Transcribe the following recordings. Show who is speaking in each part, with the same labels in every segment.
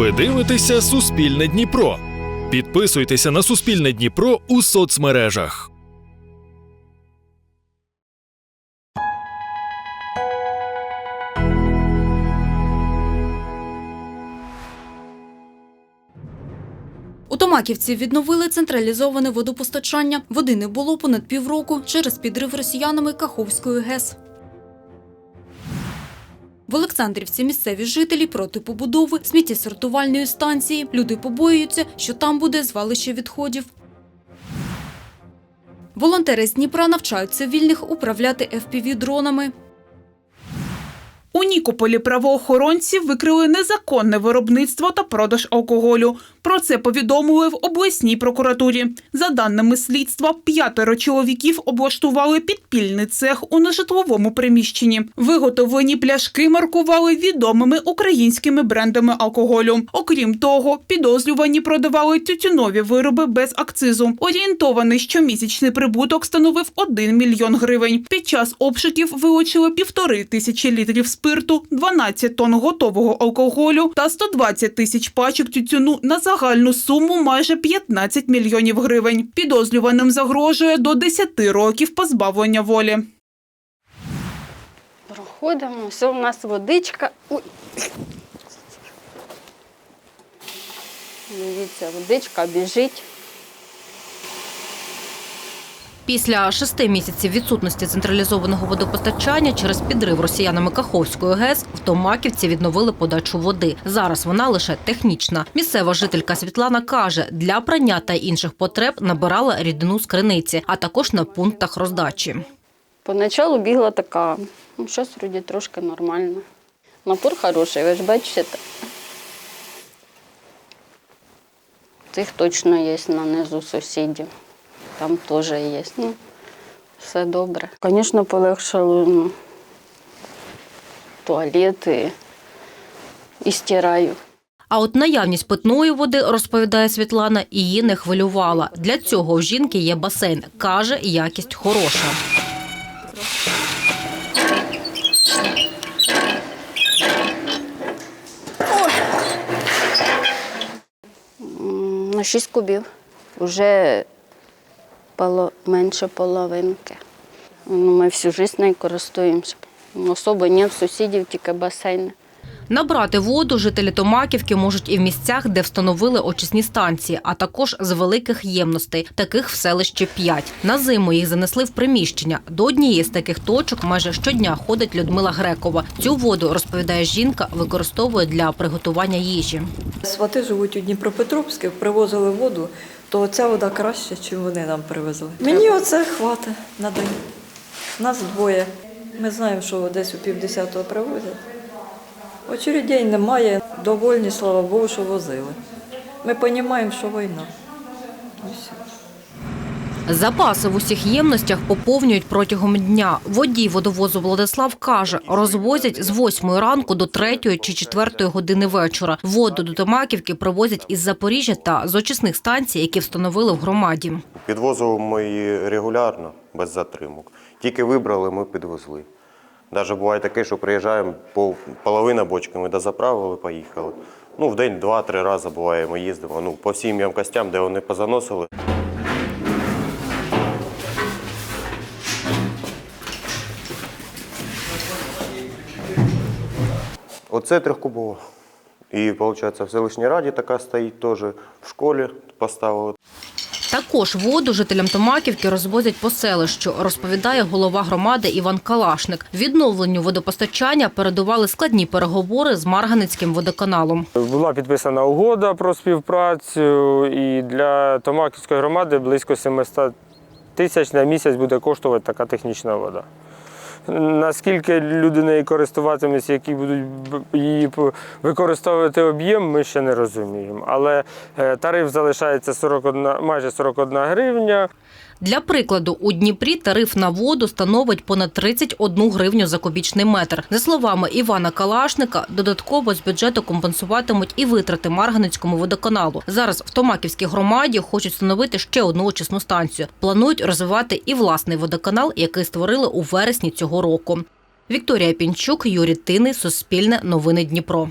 Speaker 1: Ви дивитеся Суспільне Дніпро. Підписуйтеся на Суспільне Дніпро у соцмережах.
Speaker 2: У Томаківці відновили централізоване водопостачання. Води не було понад півроку через підрив росіянами Каховської ГЕС. В Олександрівці місцеві жителі проти побудови сміттєсортувальної станції. Люди побоюються, що там буде звалище відходів. Волонтери з Дніпра навчають цивільних управляти FPV-дронами.
Speaker 3: У Нікополі правоохоронці викрили незаконне виробництво та продаж алкоголю. Про це повідомили в обласній прокуратурі. За даними слідства, п'ятеро чоловіків облаштували підпільний цех у нежитловому приміщенні. Виготовлені пляшки маркували відомими українськими брендами алкоголю. Окрім того, підозрювані продавали тютюнові вироби без акцизу. Орієнтований щомісячний прибуток становив 1 мільйон гривень. Під час обшуків вилучили півтори тисячі літрів спирту, 12 тонн готового алкоголю та 120 тисяч пачок тютюну на загальну суму майже 15 мільйонів гривень. Підозрюваним загрожує до 10 років позбавлення волі.
Speaker 4: Проходимо, все, у нас водичка. Ой. Дивіться, водичка біжить.
Speaker 5: Після шести місяців відсутності централізованого водопостачання через підрив росіянами Каховської ГЕС в Томаківці відновили подачу води. Зараз вона лише технічна. Місцева жителька Світлана каже, для прання та інших потреб набирала рідину з криниці, а також на пунктах роздачі.
Speaker 4: Поначалу бігла така, ну щось вроді трошки нормально. Напор хороший, ви ж бачите. Тих точно є на низу сусідів. Там теж є. Ну, все добре. Звісно, полегшало ну, туалет і, і стираю.
Speaker 5: А от наявність питної води, розповідає Світлана, її не хвилювала. Для цього в жінки є басейн. Каже, якість хороша.
Speaker 4: На 6 кубів. Уже менше половинки. Ну, Ми всю життя нею користуємося. Особо ні в сусідів, тільки басейни.
Speaker 5: Набрати воду жителі Томаківки можуть і в місцях, де встановили очисні станції, а також з великих ємностей. Таких в селищі п'ять. На зиму їх занесли в приміщення. До однієї з таких точок майже щодня ходить Людмила Грекова. Цю воду, розповідає жінка, використовує для приготування їжі.
Speaker 6: Свати живуть у Дніпропетровську, привозили воду, то ця вода краще, ніж вони нам привезли. Мені оце хватить на день. Нас двоє. Ми знаємо, що десь у півдесятого привозять. Очередей немає, довольні, слава Богу, що возили. Ми розуміємо, що війна. Все.
Speaker 5: Запаси в усіх ємностях поповнюють протягом дня. Водій водовозу Владислав каже, розвозять з 8 ранку до 3 чи 4 години вечора. Воду до Томаківки привозять із Запоріжжя та з очисних станцій, які встановили в громаді.
Speaker 7: Підвозимо ми її регулярно, без затримок. Тільки вибрали, ми підвезли. Навіть буває таке, що приїжджаємо пол, половина бочки, ми дозаправили, поїхали. Ну, в день два-три рази буває, ми їздимо. Ну, по всім ємкостям, де вони позаносили. Оце трьохкубова. І, виходить, в селищній раді така стоїть теж, в школі поставили.
Speaker 5: Також воду жителям Томаківки розвозять по селищу, розповідає голова громади Іван Калашник. Відновленню водопостачання передували складні переговори з Марганицьким водоканалом.
Speaker 8: Була підписана угода про співпрацю, і для Томаківської громади близько 700 тисяч на місяць буде коштувати така технічна вода. Наскільки люди нею користуватимуться, які будуть її використовувати об'єм, ми ще не розуміємо. Але е, тариф залишається 41, майже 41 гривня.
Speaker 5: Для прикладу, у Дніпрі тариф на воду становить понад 31 гривню за кубічний метр. За словами Івана Калашника, додатково з бюджету компенсуватимуть і витрати Марганицькому водоканалу. Зараз в Томаківській громаді хочуть встановити ще одну очисну станцію. Планують розвивати і власний водоканал, який створили у вересні цього року. Вікторія Пінчук, Юрій Тини, Суспільне, Новини Дніпро.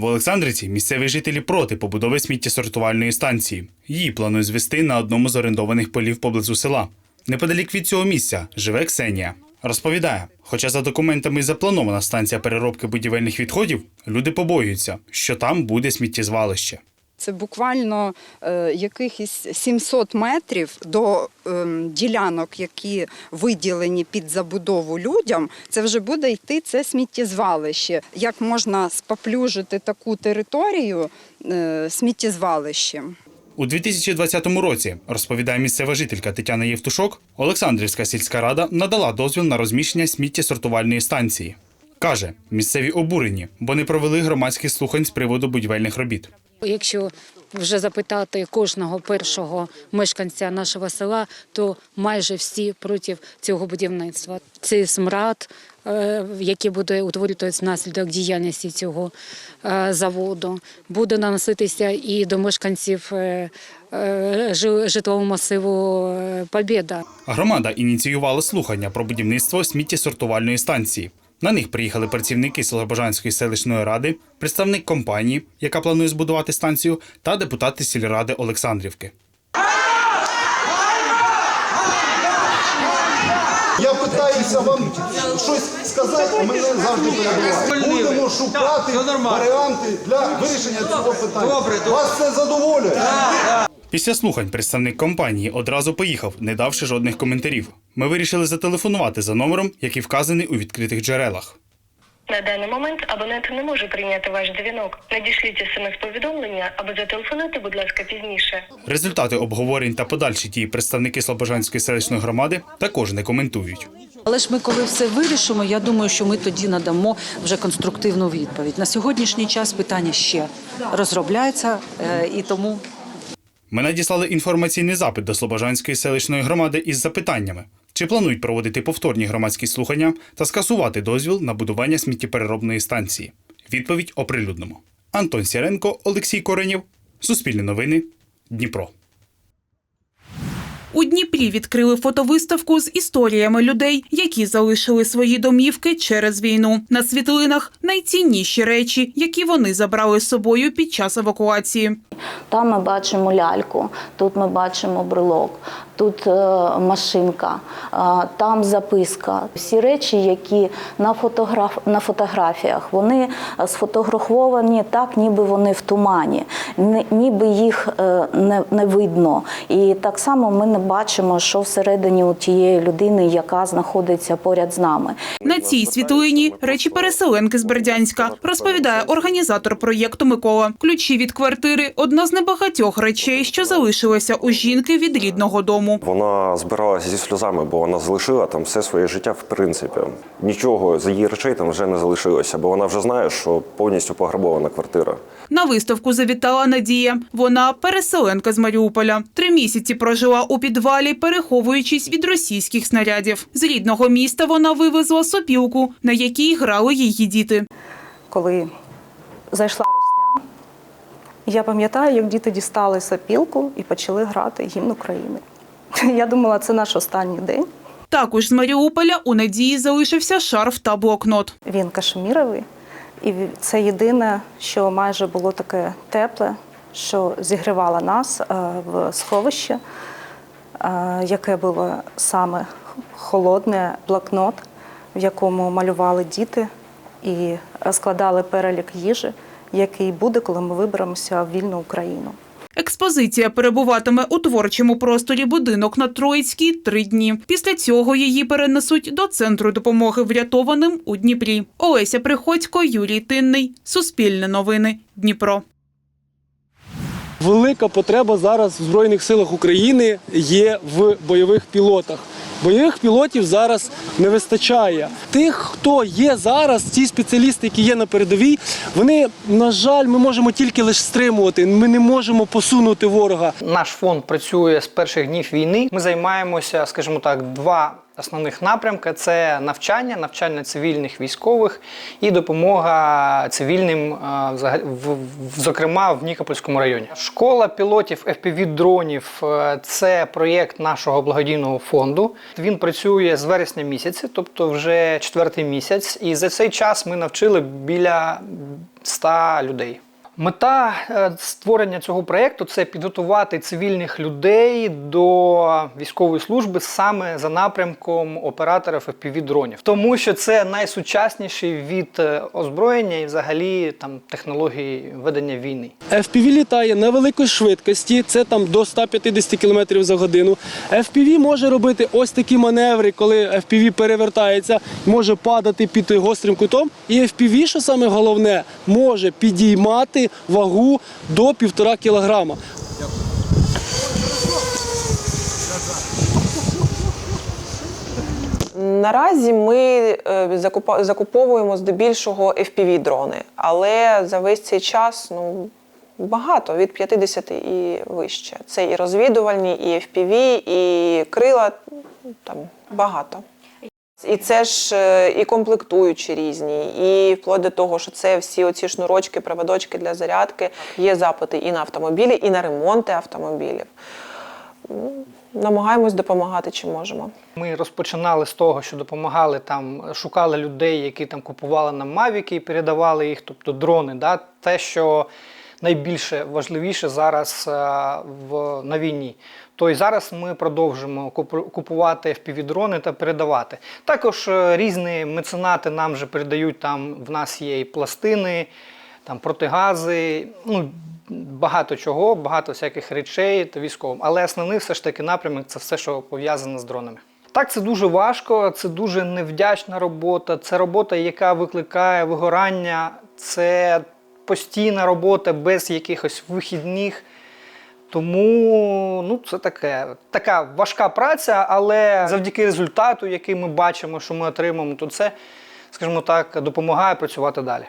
Speaker 9: В Олександриці місцеві жителі проти побудови сміттєсортувальної станції. Її планують звести на одному з орендованих полів поблизу села. Неподалік від цього місця живе Ксенія. Розповідає, хоча за документами запланована станція переробки будівельних відходів, люди побоюються, що там буде сміттєзвалище.
Speaker 10: Це буквально е, якихось 700 метрів до ем, ділянок, які виділені під забудову людям. Це вже буде йти це сміттєзвалище. Як можна споплюжити таку територію е, сміттєзвалищем?
Speaker 9: У 2020 році, розповідає місцева жителька Тетяна Євтушок, Олександрівська сільська рада надала дозвіл на розміщення сміттєсортувальної станції. Каже, місцеві обурені, бо не провели громадських слухань з приводу будівельних робіт.
Speaker 11: Якщо вже запитати кожного першого мешканця нашого села, то майже всі проти цього будівництва. Це смрад, е, який буде утворюватися внаслідок діяльності цього е, заводу, буде наноситися і до мешканців е, жи- житлового масиву Побєда.
Speaker 9: Громада ініціювала слухання про будівництво сміттєсортувальної станції. На них приїхали працівники Слобожанської селищної ради, представник компанії, яка планує збудувати станцію, та депутати сільради Олександрівки.
Speaker 12: Я питаюся вам щось сказати, а мене завжди перебувають. Будемо шукати варіанти для вирішення цього питання. Вас це задоволює?
Speaker 9: Після слухань представник компанії одразу поїхав, не давши жодних коментарів. Ми вирішили зателефонувати за номером, який вказаний у відкритих джерелах.
Speaker 13: На даний момент абонент не може прийняти ваш дзвінок. Надішліть смс-повідомлення або зателефонуйте, будь ласка, пізніше.
Speaker 9: Результати обговорень та подальші дії представники Слобожанської селищної громади також не коментують.
Speaker 14: Але ж ми, коли все вирішимо, я думаю, що ми тоді надамо вже конструктивну відповідь. На сьогоднішній час питання ще розробляється, е, і тому
Speaker 9: Ми надіслали інформаційний запит до Слобожанської селищної громади із запитаннями, чи планують проводити повторні громадські слухання та скасувати дозвіл на будування сміттєпереробної станції. Відповідь оприлюднимо. Антон Сіренко, Олексій Коренєв, Суспільне новини, Дніпро.
Speaker 3: У Дніпрі відкрили фотовиставку з історіями людей, які залишили свої домівки через війну. На світлинах найцінніші речі, які вони забрали з собою під час евакуації.
Speaker 4: Там ми бачимо ляльку, тут ми бачимо брелок, тут е, машинка, е, там записка. Всі речі, які на, фотограф... на фотографіях, вони е, сфотографовані так, ніби вони в тумані, ніби їх не видно. І так само ми не бачимо, що всередині у тієї людини, яка знаходиться поряд з нами.
Speaker 3: На цій світлині речі переселенки з Бердянська розповідає організатор проєкту Микола. Ключі від квартири одна з небагатьох речей, що залишилися у жінки від рідного дому.
Speaker 15: Вона збиралася зі сльозами, бо вона залишила там все своє життя, в принципі. Нічого з її речей там вже не залишилося, бо вона вже знає, що повністю пограбована квартира.
Speaker 3: На виставку завітала Надія. Вона переселенка з Маріуполя. Три місяці прожила у підвалі, переховуючись від російських снарядів. З рідного міста вона вивезла сопілку, на якій грали її діти.
Speaker 16: коли зайшла русня, я пам'ятаю, як діти дістали сопілку і почали грати гімн України. Я думала, це наш останній день.
Speaker 3: Також з Маріуполя у Надії залишився шарф та блокнот.
Speaker 16: Він кашеміровий, і це єдине, що майже було таке тепле, що зігрівало нас е, в сховище, яке було саме холодне блокнот, в якому малювали діти і складали перелік їжі, який буде, коли ми виберемося в вільну Україну.
Speaker 3: Експозиція перебуватиме у творчому просторі будинок на Троїцькій три дні. Після цього її перенесуть до центру допомоги врятованим у Дніпрі. Олеся Приходько, Юрій Тинний. Суспільне новини. Дніпро.
Speaker 17: Велика потреба зараз в Збройних силах України є в бойових пілотах. Бойових пілотів зараз не вистачає. Тих, хто є зараз, ті спеціалісти, які є на передовій, вони, на жаль, ми можемо тільки лише стримувати. Ми не можемо посунути ворога.
Speaker 18: Наш фонд працює з перших днів війни. Ми займаємося, скажімо так, два основних напрямки: це навчання, навчання цивільних військових і допомога цивільним, е, зокрема в Нікопольському районі. Школа пілотів FPV-дронів – це проєкт нашого благодійного фонду. Він працює з вересня місяця, тобто вже четвертий місяць. І за цей час ми навчили біля 100 людей. Мета е, створення цього проєкту це підготувати цивільних людей до військової служби саме за напрямком операторів fpv дронів, тому що це найсучасніший від е, озброєння і взагалі там технології ведення війни.
Speaker 17: FPV літає на великій швидкості, це там до 150 км за годину. FPV може робити ось такі маневри, коли FPV перевертається, може падати під гострим кутом. І FPV, що саме головне, може підіймати вагу до 1,5 кілограма.
Speaker 19: Наразі ми е, закуповуємо здебільшого FPV-дрони, але за весь цей час ну, багато, від 50 і вище. Це і розвідувальні, і FPV, і крила, там багато. І це ж е, і комплектуючі різні, і вплоть до того, що це всі оці шнурочки, проводочки для зарядки. Є запити і на автомобілі, і на ремонти автомобілів. Ну, Намагаємось допомагати, чим можемо.
Speaker 18: Ми розпочинали з того, що допомагали там, шукали людей, які там купували нам мавіки і передавали їх, тобто дрони. Да? Те, що найбільше важливіше зараз е, в, на війні. То й зараз ми продовжимо купувати FPV-дрони та передавати. Також е, різні меценати нам вже передають, там в нас є і пластини, там протигази, ну, багато чого, багато всяких речей та військовим. Але основний все ж таки напрямок це все, що пов'язане з дронами. Так, це дуже важко, це дуже невдячна робота, це робота, яка викликає вигорання, це постійна робота без якихось вихідних. Тому ну, це таке, така важка праця, але завдяки результату, який ми бачимо, що ми отримаємо, то це, скажімо так, допомагає працювати далі.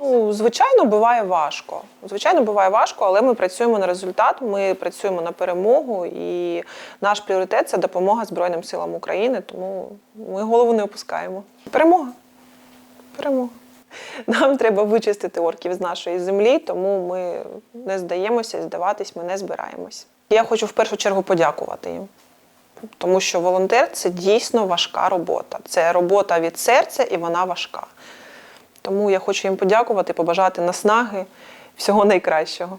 Speaker 19: Ну, звичайно, буває важко. Звичайно, буває важко, але ми працюємо на результат, ми працюємо на перемогу, і наш пріоритет це допомога Збройним силам України, тому ми голову не опускаємо. Перемога. Перемога. Нам треба вичистити орків з нашої землі, тому ми не здаємося, здаватись ми не збираємось. Я хочу в першу чергу подякувати їм. Тому що волонтер це дійсно важка робота. Це робота від серця і вона важка. Тому я хочу їм подякувати, побажати наснаги, всього найкращого.